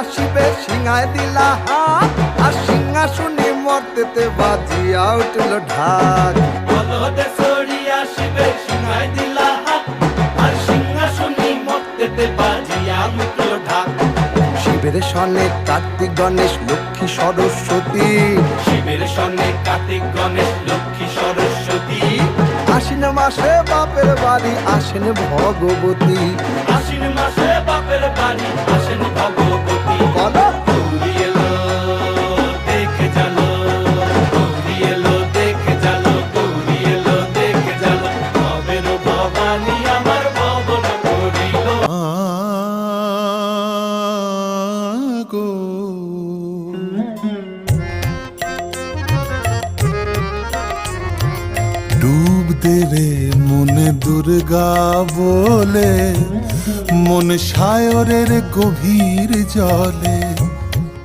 আসিবে সিংহায় দিলা হাত আর সিংহাসনে মর্তেতে বাজিয়া উঠল ঢাক। বলদে সরি আসিবে সিংহায় দিলা হাত আর সিংহাসনী মর্তেতে বাজিয়া মুখল ঢাক। শিবের সনে কার্তিক গণেশ লক্ষ্মী সরস্বতী। শিবের সনে কার্তিক গণেশ লক্ষ্মী সরস্বতী। আশ্বিন মাসে বাপের বাড়ি আসেন ভগবতী। আশ্বিন মাসে বাপের বাড়ি আসেন ভগবতী। বলো ডুব দেবে মনে দুর্গা বলে, মন সায়রের গভীর জলে।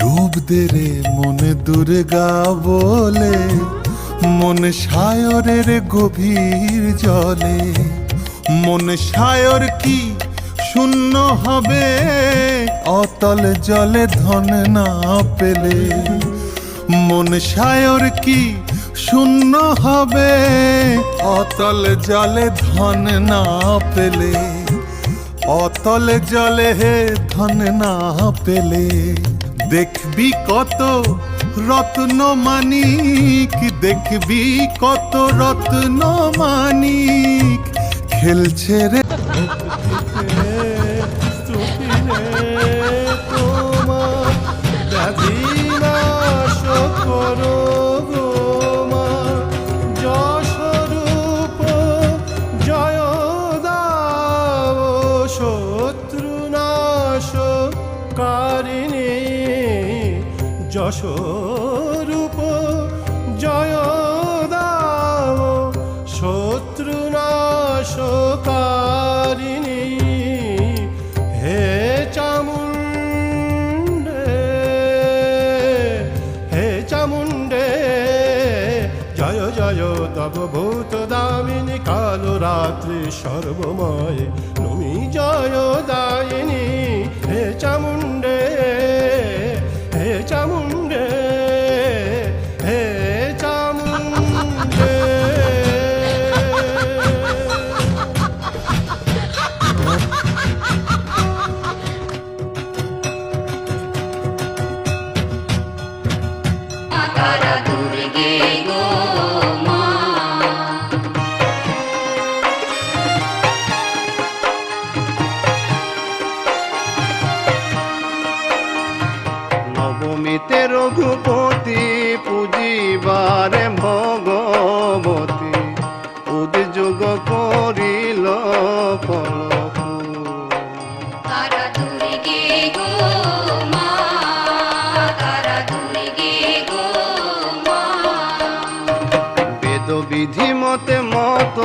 ডুব দে রে মনে দুর্গা বলে, মন সায়রের গভীর জলে। মন সায়র কি শূন্য হবে? অতল জলে ধন না পেলে, মন সায়র কি শূন্য হবে। অতল জলে ধন না পেলে, অতল জলে হে ধন না পেলে, দেখবি কত রত্ন মানিক দেখবি কত রত্ন মানিক খেলছে রে। যশরূপ জয় দাও শত্রুনাশ কারিণী হে চামুণ্ডে হে চামুণ্ডে, জয় জয় তব দামিনী, কালো রাত্রি সর্বময় নমি জয় দায়িনী। হে চামুণ্ডে রঘুপতি পুজিবারে ভগবতী। উদ্যোগ করিল বেদ বিধি মতে মত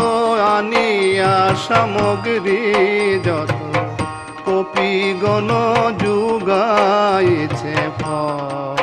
আনিয়া সামগ্রী যত। কপি গণ যুগাইছে ফল।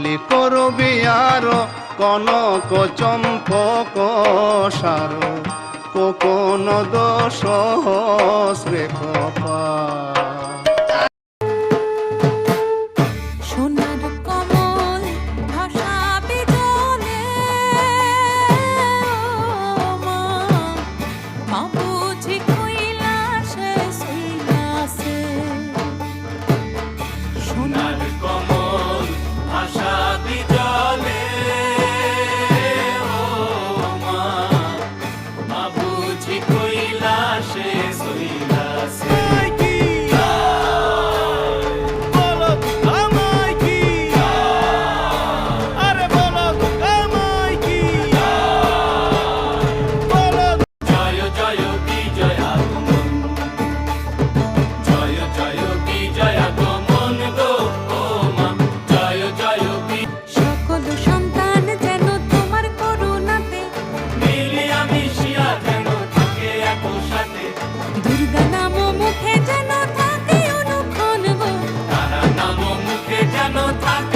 খালি করবি আর কনক চম্প কষার কোকন দোষ শ্রেখ পা দুর্গা নাম মুখে যেন থাকে অনুক্ষণ গো। তারা মুখে যেন থাকে